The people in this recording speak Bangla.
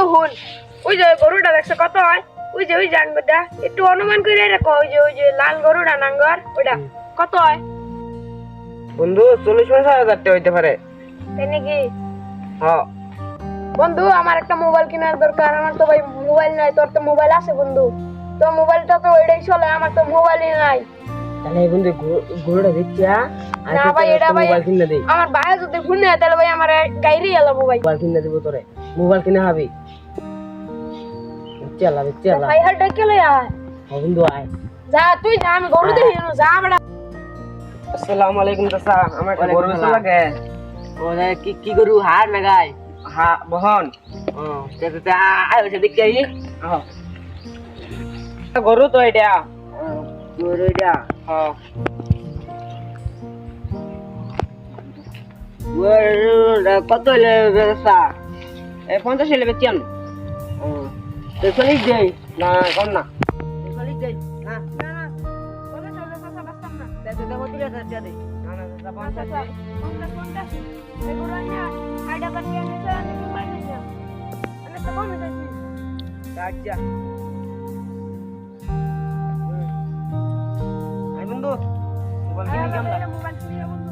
হুন। ওই যে গরুটা দেখছে কত হয়? ওই যে ওই একটু অনুমান করে রেখো ওই যে ওই যে লাল গরুটা নাঙ্গর ওটা কত হয়? বন্ধু চল্লিশ পঞ্চাশ হইতে পারে। তাই নাকি? হ্যাঁ বন্ধু আমার একটা মোবাইল কেনার দরকার। আমার তো ভাই মোবাইল নাই তোর তো মোবাইল আছে বন্ধু। তো মোবাইলটা তো এটাই চলে আমার তো মোবাইলই নাই। তাহলে বন্ধু গরু- গরুটা দিচ্ছি হ্যাঁ? না ভাই, এটা ভাই- আমার ভাই যদি নেয় তাহলে ভাই আমার গাইরি এলো মোবাইল মোবাইল কিনে দিব তোরে। মোবাইল কিনে হবি চালা চালা ভাই হালটা কেলে আয় বন্ধু আয় যা তুই যা আমি গরু দেখি না, যা বড়া আসসালামু আলাইকুম চাচা আমার একটা গরু বেচা লাগে ওরে কি কি গরু হার না গাই হ্যাঁ বহন ও তে তে আয় ওসে দেখতে আই হ্যাঁ গরু তো এটা গরু এটা হ্যাঁ কত হলে বেসা পঞ্চাশ হলে বেচি আমি Desoli J na konna. Na. Na na. Kung ano sa mga sa mga tama. Dahil dahil mo tuloy sa siya di. Na na sa pa. Sa Ada ka niya ni sa ni kung paano Raja. Ay mundo. Ay mundo. Ay